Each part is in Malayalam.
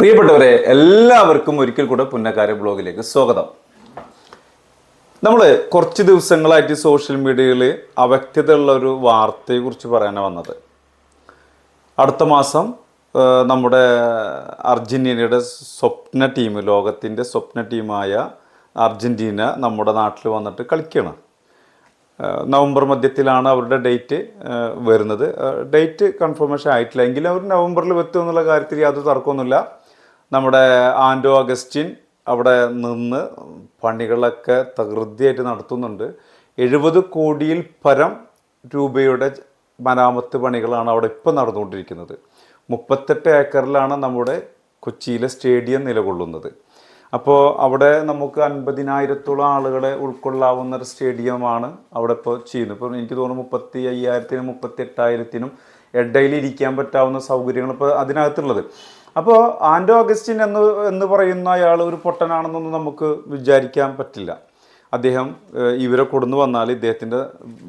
പ്രിയപ്പെട്ടവരെ എല്ലാവർക്കും ഒരിക്കൽ കൂടെ പുന്നക്കാര ബ്ലോഗിലേക്ക് സ്വാഗതം. നമ്മൾ കുറച്ച് ദിവസങ്ങളായിട്ട് സോഷ്യൽ മീഡിയയിൽ അവ്യക്തതയുള്ള ഒരു വാർത്തയെക്കുറിച്ച് പറയാനാണ് വന്നത്. അടുത്ത മാസം നമ്മുടെ അർജന്റീനയുടെ സ്വപ്ന ടീം ലോകത്തിന്റെ സ്വപ്ന ടീമായ അർജന്റീന നമ്മുടെ നാട്ടിൽ വന്നിട്ട് കളിക്കണം. നവംബർ മധ്യത്തിലാണ് അവരുടെ ഡേറ്റ് വരുന്നത്. ഡേറ്റ് കൺഫർമേഷൻ ആയിട്ടില്ല. എങ്കിലും അവർ നവംബറിൽ എത്തും എന്നുള്ള കാര്യത്തിൽ യാതൊരു തർക്കമൊന്നുമില്ല. നമ്മുടെ ആൻഡോ അഗസ്റ്റിൻ അവിടെ നിന്ന് പണികളൊക്കെ തകൃതിയായിട്ട് നടത്തുന്നുണ്ട്. എഴുപത് കോടിയിൽ പരം രൂപയുടെ മരാമത്ത് പണികളാണ് അവിടെ ഇപ്പം നടന്നുകൊണ്ടിരിക്കുന്നത്. മുപ്പത്തെട്ട് ഏക്കറിലാണ് നമ്മുടെ കൊച്ചിയിലെ സ്റ്റേഡിയം നിലകൊള്ളുന്നത്. അപ്പോൾ അവിടെ നമുക്ക് അൻപതിനായിരത്തോളം ആളുകളെ ഉൾക്കൊള്ളാവുന്ന ഒരു സ്റ്റേഡിയമാണ് അവിടെ ഇപ്പോൾ ചെയ്യുന്നത്. ഇപ്പോൾ എനിക്ക് തോന്നുന്നു മുപ്പത്തി അയ്യായിരത്തിനും മുപ്പത്തി എട്ടായിരത്തിനും ഇടയിൽ ഇരിക്കാൻ പറ്റാവുന്ന സൗകര്യങ്ങൾ ഇപ്പോൾ അതിനകത്തുള്ളത്. അപ്പോൾ ആൻഡോ അഗസ്റ്റിൻ എന്ന് എന്ന് പറയുന്ന അയാൾ ഒരു പൊട്ടനാണെന്നൊന്നും നമുക്ക് വിചാരിക്കാൻ പറ്റില്ല. അദ്ദേഹം ഇവരെ കൊടുന്നു വന്നാൽ ഇദ്ദേഹത്തിന്റെ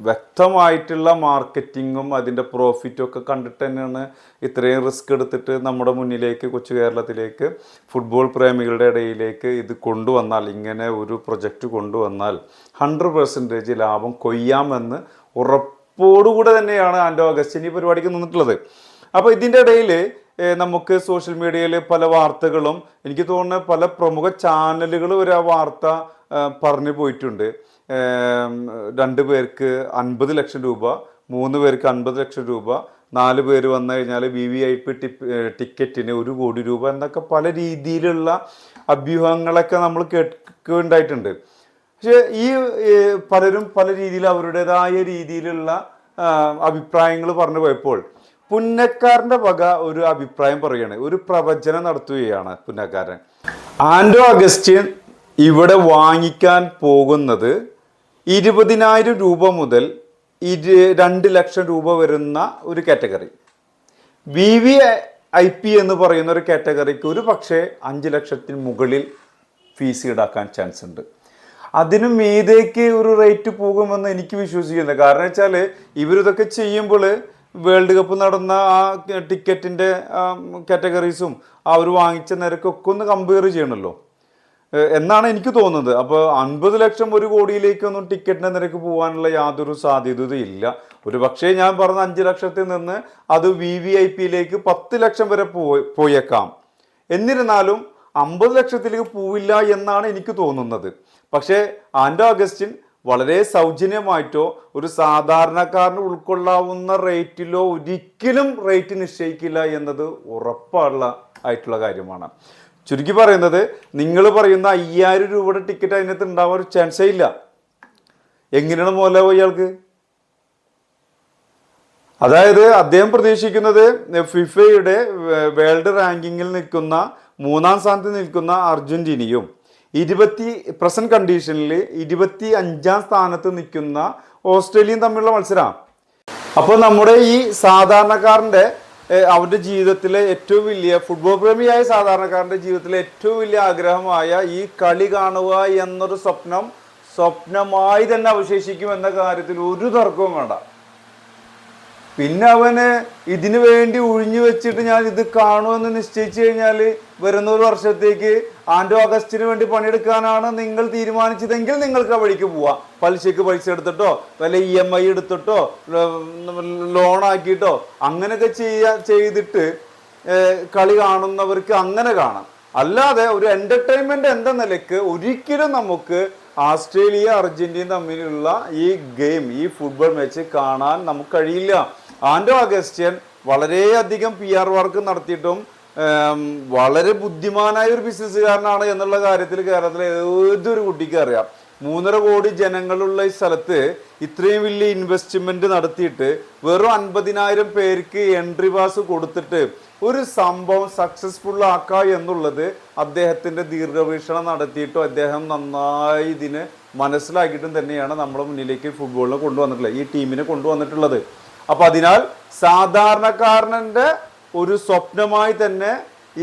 വ്യക്തമായിട്ടുള്ള മാർക്കറ്റിങ്ങും അതിന്റെ പ്രോഫിറ്റും ഒക്കെ കണ്ടിട്ട് തന്നെയാണ് ഇത്രയും റിസ്ക് എടുത്തിട്ട് നമ്മുടെ മുന്നിലേക്ക് കൊച്ചു കേരളത്തിലേക്ക് ഫുട്ബോൾ പ്രേമികളുടെ ഇടയിലേക്ക് ഇത് കൊണ്ടുവന്നാൽ ഇങ്ങനെ ഒരു പ്രൊജക്റ്റ് കൊണ്ടുവന്നാൽ ഹൺഡ്രഡ് പെർസെന്റേജ് ലാഭം കൊയ്യാമെന്ന് ഉറപ്പോടുകൂടെ തന്നെയാണ് ആൻഡോ അഗസ്റ്റിൻ ഈ പരിപാടിക്ക് നിന്നിട്ടുള്ളത്. അപ്പോൾ ഇതിന്റെ ഇടയിൽ നമുക്ക് സോഷ്യൽ മീഡിയയിൽ പല വാർത്തകളും എനിക്ക് തോന്നുന്നു പല പ്രമുഖ ചാനലുകൾ ഒരു ആ വാർത്ത പറഞ്ഞു പോയിട്ടുണ്ട്. രണ്ട് പേർക്ക് അൻപത് ലക്ഷം രൂപ മൂന്ന് പേർക്ക് അൻപത് ലക്ഷം രൂപ നാല് പേര് വന്നു കഴിഞ്ഞാൽ വി വി ഐ പി ടിക്കറ്റിന് ഒരു കോടി രൂപ എന്നൊക്കെ പല രീതിയിലുള്ള അഭ്യൂഹങ്ങളൊക്കെ നമ്മൾ കേൾക്കുണ്ടായിട്ടുണ്ട് പക്ഷെ ഈ പലരും പല രീതിയിൽ അവരുടേതായ രീതിയിലുള്ള അഭിപ്രായങ്ങൾ പറഞ്ഞു പോയപ്പോൾ പുന്നക്കാരന്റെ വക ഒരു അഭിപ്രായം പറയുകയാണ്. ഒരു പ്രവചനം നടത്തുകയാണ് പുന്നക്കാരൻ. ആൻഡോ അഗസ്റ്റിൻ ഇവിടെ വാങ്ങിക്കാൻ പോകുന്നത് ഇരുപതിനായിരം രൂപ മുതൽ ഇരു രണ്ട് ലക്ഷം രൂപ വരുന്ന ഒരു category. V V I P എന്ന് പറയുന്ന ഒരു കാറ്റഗറിക്ക് ഒരു പക്ഷേ അഞ്ച് ലക്ഷത്തിന് മുകളിൽ ഫീസ് ഈടാക്കാൻ ചാൻസ് ഉണ്ട്. അതിനു മീതേക്ക് ഒരു റേറ്റ് പോകുമെന്ന് എനിക്ക് വിശ്വസിക്കുന്നില്ല. കാരണം വെച്ചാൽ ഇവരിതൊക്കെ ചെയ്യുമ്പോൾ വേൾഡ് കപ്പ് നടന്ന ആ ടിക്കറ്റിന്റെ കാറ്റഗറീസും അവർ വാങ്ങിച്ച നിരക്കൊക്കെ ഒന്ന് കമ്പയർ ചെയ്യണമല്ലോ എന്നാണ് എനിക്ക് തോന്നുന്നത്. അപ്പോൾ അൻപത് ലക്ഷം ഒരു കോടിയിലേക്കൊന്നും ടിക്കറ്റിന്റെ നിരക്ക് പോകാനുള്ള യാതൊരു സാധ്യതയില്ല. ഒരു പക്ഷേ ഞാൻ പറഞ്ഞ അഞ്ച് ലക്ഷത്തിൽ നിന്ന് അത് വി വി ഐ പിയിലേക്ക് പത്ത് ലക്ഷം വരെ പോയി പോയേക്കാം. എന്നിരുന്നാലും അമ്പത് ലക്ഷത്തിലേക്ക് പോവില്ല എന്നാണ് എനിക്ക് തോന്നുന്നത്. പക്ഷേ ആൻഡോ അഗസ്റ്റിൻ വളരെ സൗജന്യമായിട്ടോ ഒരു സാധാരണക്കാരന് ഉൾക്കൊള്ളാവുന്ന റേറ്റിലോ ഒരിക്കലും റേറ്റ് നിശ്ചയിക്കില്ല എന്നത് ഉറപ്പുള്ള ആയിട്ടുള്ള കാര്യമാണ്. ചുരുക്കി പറയുന്നത് നിങ്ങൾ പറയുന്ന അയ്യായിരം രൂപയുടെ ടിക്കറ്റ് അതിനകത്ത് ഉണ്ടാവാൻ ഒരു ചാൻസേ ഇല്ല. എങ്ങനെയാണ് മുതലാവുക ഇയാൾക്ക്? അതായത് അദ്ദേഹം പ്രതീക്ഷിക്കുന്നത് ഫിഫയുടെ വേൾഡ് റാങ്കിങ്ങിൽ നിൽക്കുന്ന മൂന്നാം സ്ഥാനത്ത് നിൽക്കുന്ന അർജന്റീനയും ഇരുപത്തി പ്രസന്റ് കണ്ടീഷനിൽ ഇരുപത്തി അഞ്ചാം സ്ഥാനത്ത് നിൽക്കുന്ന ഓസ്ട്രേലിയയും തമ്മിലുള്ള മത്സരമാണ് അപ്പോൾ നമ്മുടെ ഈ സാധാരണക്കാരന്റെ അവരുടെ ജീവിതത്തിലെ ഏറ്റവും വലിയ ഫുട്ബോൾ പ്രേമിയായ സാധാരണക്കാരന്റെ ജീവിതത്തിലെ ഏറ്റവും വലിയ ആഗ്രഹമായ ഈ കളി കാണുക എന്നൊരു സ്വപ്നം സ്വപ്നമായി തന്നെ അവശേഷിക്കും എന്ന കാര്യത്തിൽ ഒരു തർക്കവും വേണ്ട. പിന്നെ അവന് ഇതിനു വേണ്ടി ഒഴിഞ്ഞു വെച്ചിട്ട് ഞാൻ ഇത് കാണുമെന്ന് നിശ്ചയിച്ചു കഴിഞ്ഞാൽ വരുന്ന ഒരു വർഷത്തേക്ക് ആൻഡോ അഗസ്റ്റിന് വേണ്ടി പണിയെടുക്കാനാണ് നിങ്ങൾ തീരുമാനിച്ചതെങ്കിൽ നിങ്ങൾക്ക് ആ വഴിക്ക് പോവാം. പലിശക്ക് പൈസ എടുത്തിട്ടോ വല്ല ഇ എം ഐ എടുത്തിട്ടോ ലോൺ ആക്കിയിട്ടോ അങ്ങനെയൊക്കെ ചെയ്യാ ചെയ്തിട്ട് കളി കാണുന്നവർക്ക് അങ്ങനെ കാണാം. അല്ലാതെ ഒരു എന്റർടൈൻമെന്റ് എന്ന നിലയ്ക്ക് ഒരിക്കലും നമുക്ക് ആസ്ട്രേലിയ അർജന്റീന തമ്മിലുള്ള ഈ ഗെയിം ഈ ഫുട്ബോൾ മാച്ച് കാണാൻ നമുക്ക് കഴിയില്ല. ആൻഡോ അഗസ്റ്റ്യൻ വളരെയധികം പി ആർ വർക്ക് നടത്തിയിട്ടും വളരെ ബുദ്ധിമാനായ ഒരു ബിസിനസ്സുകാരനാണ് എന്നുള്ള കാര്യത്തിൽ കേരളത്തിലെ ഏതൊരു കുട്ടിക്ക് അറിയാം. മൂന്നര കോടി ജനങ്ങളുള്ള ഈ സ്ഥലത്ത് ഇത്രയും വലിയ ഇൻവെസ്റ്റ്മെന്റ് നടത്തിയിട്ട് വെറും അൻപതിനായിരം പേർക്ക് എൻട്രി പാസ് കൊടുത്തിട്ട് ഒരു സംഭവം സക്സസ്ഫുൾ ആക്കുക എന്നുള്ളത് അദ്ദേഹത്തിന്റെ ദീർഘവീക്ഷണം നടത്തിയിട്ടും അദ്ദേഹം നന്നായി ഇതിന് മനസ്സിലാക്കിയിട്ടും തന്നെയാണ് നമ്മുടെ മുന്നിലേക്ക് ഫുട്ബോളിനെ കൊണ്ടുവന്നിട്ടുള്ളത്. ഈ ടീമിനെ കൊണ്ടുവന്നിട്ടുള്ളത്. അപ്പൊ അതിനാൽ സാധാരണക്കാരന്റെ ഒരു സ്വപ്നമായി തന്നെ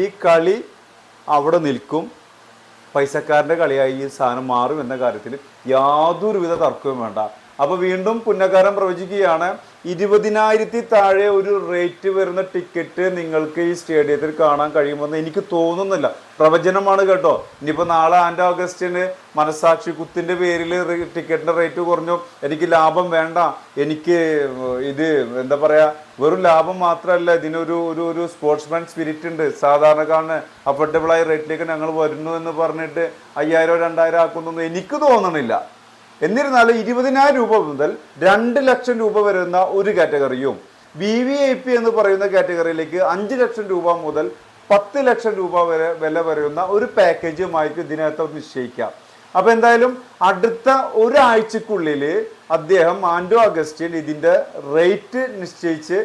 ഈ കളി അവിടെ നിൽക്കും. പൈസക്കാരന്റെ കളിയായി ഈ സാധനം മാറും എന്ന കാര്യത്തിൽ യാതൊരുവിധ തർക്കവും വേണ്ട. അപ്പോൾ വീണ്ടും പുന്നക്കാരൻ പ്രവചിക്കുകയാണ് ഇരുപതിനായിരത്തി താഴെ ഒരു റേറ്റ് വരുന്ന ടിക്കറ്റ് നിങ്ങൾക്ക് ഈ സ്റ്റേഡിയത്തിൽ കാണാൻ കഴിയുമെന്ന് എനിക്ക് തോന്നുന്നില്ല. പ്രവചനമാണ് കേട്ടോ. ഇനിയിപ്പോൾ നാളെ ആൻഡ് ഓഗസ്റ്റിന് മനസാക്ഷി കുത്തിന്റെ പേരിൽ ടിക്കറ്റിന്റെ റേറ്റ് കുറഞ്ഞു? എനിക്ക് ലാഭം വേണ്ട. എനിക്ക് ഇത് എന്താ പറയുക വെറും ലാഭം മാത്രമല്ല ഇതിനൊരു ഒരു ഒരു സ്പോർട്സ്മാൻ സ്പിരിറ്റ് ഉണ്ട്. സാധാരണക്കാരന് അഫോർഡബിളായ റേറ്റിലേക്ക് ഞങ്ങൾ വരുന്നു എന്ന് പറഞ്ഞിട്ട് അയ്യായിരം രണ്ടായിരം ആക്കുന്നൊന്നും എനിക്ക് തോന്നണില്ല. എന്നിരുന്നാലും ഇരുപതിനായിരം രൂപ മുതൽ രണ്ട് ലക്ഷം രൂപ വരുന്ന ഒരു കാറ്റഗറിയും വി വി ഐ പി എന്ന് പറയുന്ന കാറ്റഗറിയിലേക്ക് അഞ്ച് ലക്ഷം രൂപ മുതൽ പത്ത് ലക്ഷം രൂപ വരെ വില വരുന്ന ഒരു പാക്കേജുമായിട്ട് ഇതിനകത്ത് നിശ്ചയിക്കാം. അപ്പോൾ എന്തായാലും അടുത്ത ഒരാഴ്ചക്കുള്ളിൽ അദ്ദേഹം ആൻഡോ അഗസ്റ്റിൻ ഇതിന്റെ റേറ്റ് നിശ്ചയിച്ച്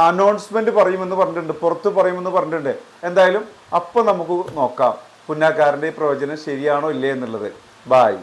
അനൗൺസ്മെന്റ് പറയുമെന്ന് പറഞ്ഞിട്ടുണ്ട് പുറത്ത് പറയുമെന്ന് പറഞ്ഞിട്ടുണ്ട്. എന്തായാലും അപ്പോൾ നമുക്ക് നോക്കാം പുന്നാക്കാരന്റെ ഈ പ്രവചനം ശരിയാണോ ഇല്ലേ എന്നുള്ളത്. ബായ്